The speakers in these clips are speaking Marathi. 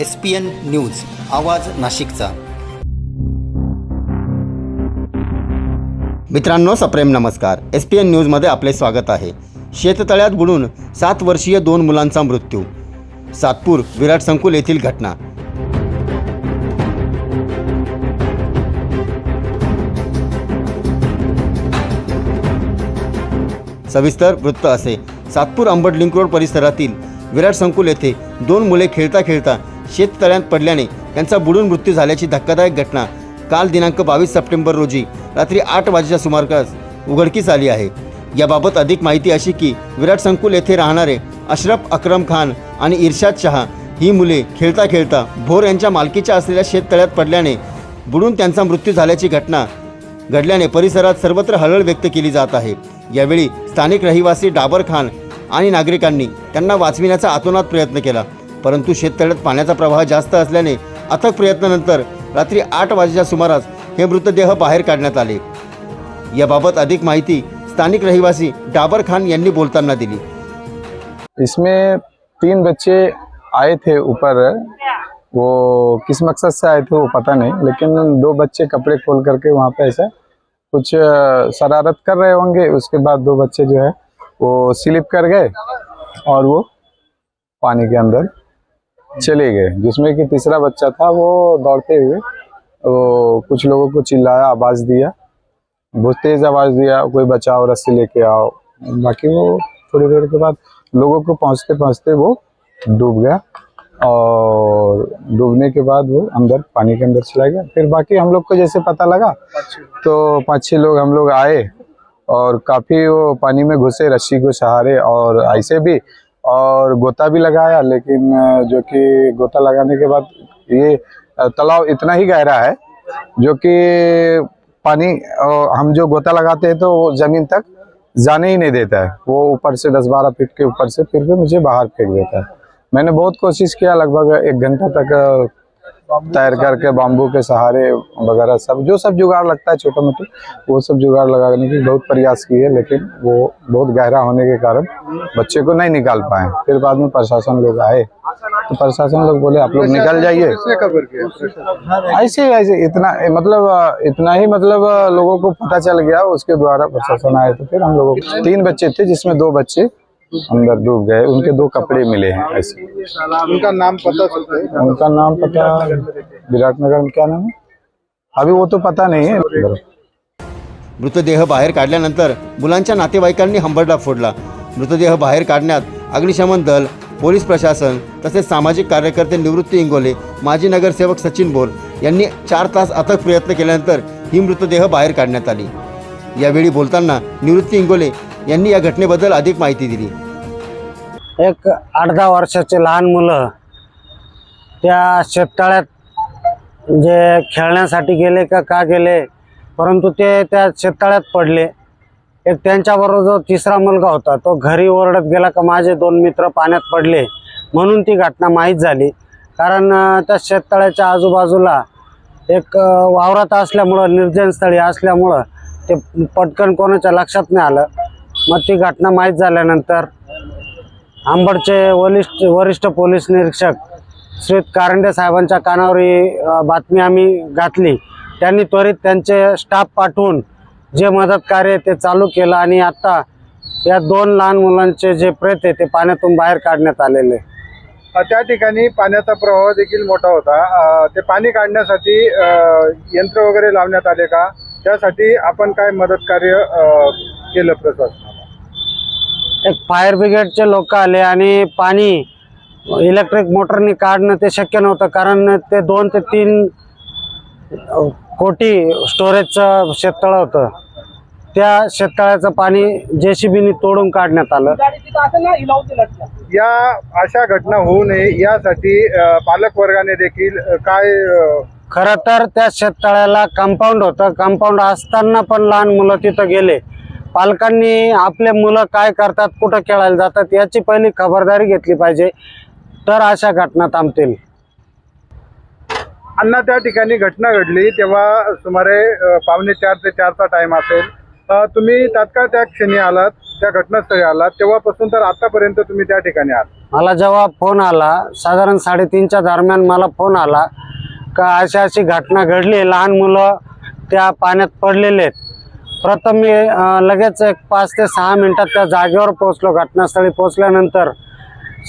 एस पी एन न्यूज आवाज नाशिकचा. मित्रांनो सप्रेम नमस्कार. एस पी एन न्यूजमध्ये आपले स्वागत आहे. शेततळ्यात बुडून सात वर्षीय दोन मुलांचा मृत्यू. सातपूर विराट संकुल येथील घटना. सविस्तर वृत्त असे. सातपूर अंबड लिंक रोड परिसरातील विराट संकुल येथे दोन मुले खेळता खेळता शेततळ्यात पडल्याने त्यांचा बुडून मृत्यू झाल्याची धक्कादायक घटना काल दिनांक बावीस सप्टेंबर रोजी रात्री आठ वाजेच्या सुमारास उघडकीस आली आहे. याबाबत अधिक माहिती अशी की विराट संकुल येथे राहणारे अशरफ अक्रम खान आणि इर्शाद शहा ही मुले खेळता खेळता भोर यांच्या मालकीच्या असलेल्या शेततळ्यात पडल्याने बुडून त्यांचा मृत्यू झाल्याची घटना घडल्याने परिसरात सर्वत्र हळहळ व्यक्त केली जात आहे. यावेळी स्थानिक रहिवासी डाबर खान आणि नागरिकांनी त्यांना वाचविण्याचा आतोनात प्रयत्न केला. परंतु शेततळ्यात पाण्याचा प्रवाह जास्त असल्याने अथक प्रयत्नानंतर रात्री आठ वाजेच्या सुमारास हे मृतदेह बाहेर काढण्यात आले. याबाबत अधिक माहिती स्थानिक रहिवासी डाबर खान यांनी बोलताना दिली. इसमें तीन बच्चे आए थे ऊपर। वो किस मकसद से आए थे वो पता नहीं, लेकिन दो बच्चे कपड़े खोल करके वहाँ पे ऐसा कुछ शरारत कर रहे होंगे। उसके बाद दो बच्चे जो है वो स्लिप कर गए और वो पानी के अंदर चले गए। जिसमें कि तीसरा बच्चा था, वो दौड़ते हुए, वो कुछ लोगों को चिल्लाया, आवाज़ दिया। बहुत तेज आवाज़ दिया, कोई बचाओ, रस्सी लेके आओ। बाकी वो थोड़ी देर के बाद लोगों को पहुँचते पहुँचते वो डूब गया और डूबने के बाद वो अंदर, पानी के अंदर चला गया। फिर बाकी हम लोग को जैसे पता लगा तो पाँच छः लोग हम लोग आए और काफ़ी वो पानी में घुसे, रस्सी को सहारे और ऐसे भी और गोता भी लगाया, लेकिन जो कि गोता लगाने के बाद ये तालाब इतना ही गहरा है, जो कि पानी हम जो गोता लगाते हैं तो वो ज़मीन तक जाने ही नहीं देता है। वो ऊपर से दस बारह फीट के ऊपर से फिर भी मुझे बाहर फेंक देता है। मैंने बहुत कोशिश किया, लगभग एक घंटा तक तैर करके बाम्बू के सहारे वगैरह सब जो सब जुगाड़ लगता है छोटा मोटे वो सब जुगाड़ लगाने की बहुत प्रयास किए लेकिन वो बहुत गहरा होने के कारण बच्चे को नहीं निकाल पाए। फिर बाद में प्रशासन लोग आए। तो प्रशासन लोग बोले आप लोग निकल जाइए। ऐसे ऐसे इतना मतलब इतना ही मतलब लोगों को पता चल गया उसके द्वारा प्रशासन आए तो फिर हम लोगों तीन बच्चे थे जिसमें दो बच्चे अंदर डूब गए उनके दो कपड़े मिले हैं ऐसे। उनका नाम पता है। उनका नाम पता विराटनगर में क्या नाम है? अभी वो तो पता नहीं है। मृतदेह बाहेर काढल्यानंतर मुलांच्या नातेवाईकांनी हंबरडा फोडला. मृतदेह बाहेर काढण्यात अग्निशमन दल पोलीस प्रशासन तसेच सामाजिक कार्यकर्ते निवृत्ती इंगोले माजी नगरसेवक सचिन बोर यांनी चार तास अथक प्रयत्न केल्यानंतर ही मृतदेह बाहेर काढण्यात आली. यावेळी बोलताना निवृत्ती इंगोले यांनी या घटनेबद्दल अधिक माहिती दिली. एक आठ दहा वर्षाचे लहान मुलं त्या शेततळ्यात जे खेळण्यासाठी गेले का का गेले परंतु ते त्या शेततळ्यात पडले. एक त्यांच्याबरोबर जो तिसरा मुलगा होता तो घरी ओरडत गेला का माझे दोन मित्र पाण्यात पडले म्हणून ती घटना माहीत झाली. कारण त्या शेततळ्याच्या आजूबाजूला एक वावरात असल्यामुळं निर्जन स्थळी असल्यामुळं ते पटकन कोणाच्या लक्षात नाही आलं. मग ती घटना माहीत झाल्यानंतर आंबडचे वरिष्ठ वरिष्ठ पोलीस निरीक्षक श्री कारंडे साहेबांच्या कानावर ही बातमी आम्ही घातली. त्यांनी त्वरित त्यांचे स्टाफ पाठवून जे मदत कार्य ते चालू केलं आणि आत्ता या दोन लहान मुलांचे जे प्रेत आहे ते पाण्यातून बाहेर काढण्यात आलेले त्या ठिकाणी पाण्याचा प्रवाह देखील मोठा होता. ते पाणी काढण्यासाठी यंत्र वगैरे लावण्यात आले का? त्यासाठी आपण काय मदत कार्य केलं प्रशासन? एक फायर ब्रिगेडचे लोक आले आणि पाणी इलेक्ट्रिक मोटरनी काढणं ते शक्य नव्हतं. कारण ते दोन ते तीन कोटी स्टोरेजचं शेततळं होतं. त्या शेततळ्याचं पाणी जे सी बीनी तोडून काढण्यात आलं. या अशा घटना होऊ नये यासाठी अ, पालक वर्गाने देखील काय खरं तर त्या शेततळ्याला कंपाऊंड होतं. कंपाऊंड असताना पण लहान मुलं तिथं गेले. पालकांनी आपले मुलं काय करतात कुठं खेळायला जातात याची पहिली खबरदारी घेतली पाहिजे. तर अशा घटना थांबतील. अण्णा त्या ठिकाणी घटना घडली. तेव्हा सुमारे पावणे चार ते चारचा टाइम असेल. तुम्ही तात्काळ त्या क्षणी आलात त्या घटनास्थळी आलात. तेव्हापासून तर आतापर्यंत तुम्ही त्या ठिकाणी आहात. मला जेव्हा फोन आला साधारण साडेतीनच्या दरम्यान मला फोन आला का अशी अशी घटना घडली. लहान मुलं त्या पाण्यात पडलेले आहेत. प्रथम मी लगेच एक पाच ते सहा मिनटात त्या जागेवर पोहोचलो. घटनास्थळी पोहोचल्यानंतर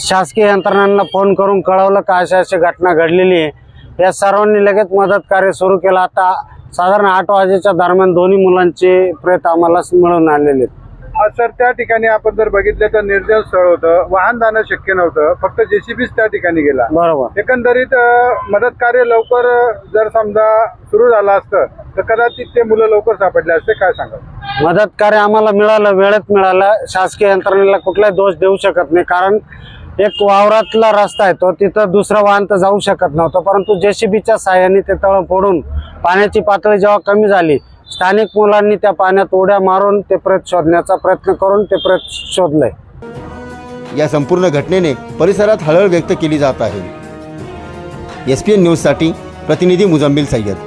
शासकीय यंत्रणांना फोन करून कळवलं का अशी अशी घटना घडलेली आहे. या सर्वांनी लगेच मदत कार्य सुरू केलं. आता साधारण आठ वाजेच्या दरम्यान दोन्ही मुलांचे प्रेत आम्हाला मिळून आलेले आहेत. सर त्या ठिकाणी आपण जर बघितलं तर निर्जन स्थळ होतं वाहन जाणं शक्य नव्हतं फक्त जेसीबीच त्या ठिकाणी गेला. बरोबर. एकंदरीत मदत कार्य लवकर जर समजा सुरू झालं असतं तर कदाचित ते मुलं लवकर सापडले असते काय सांगाल? मदत कार्य आम्हाला मिळालं वेळेत मिळालं. शासकीय यंत्रणेला कुठलाही दोष देऊ शकत नाही कारण एक वावरातला रस्ता आहे तो तिथं दुसरं वाहन तर जाऊ शकत नव्हतं परंतु जेसीबीच्या साह्याने ते तळ फोडून पाण्याची पातळी जेव्हा कमी झाली स्थानिक मुलांनी त्या पाण्यात उड्या मारून ते प्रेत शोधण्याचा प्रयत्न करून ते प्रेत शोधलंय. या संपूर्ण घटनेने परिसरात हळहळ व्यक्त केली जात आहे. एस पी एन न्यूजसाठी प्रतिनिधी मुजम्मिल सय्यद.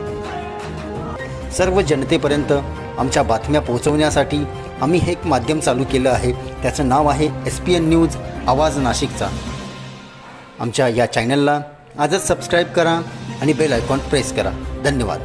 सर्व जनतेपर्यंत आमच्या बातम्या पोहोचवण्यासाठी आम्ही हे एक माध्यम चालू केलं आहे. त्याचं नाव आहे एस पी एन न्यूज आवाज नाशिकचा. आमच्या या चॅनलला आजच सबस्क्राईब करा आणि बेल आयकॉन प्रेस करा. धन्यवाद.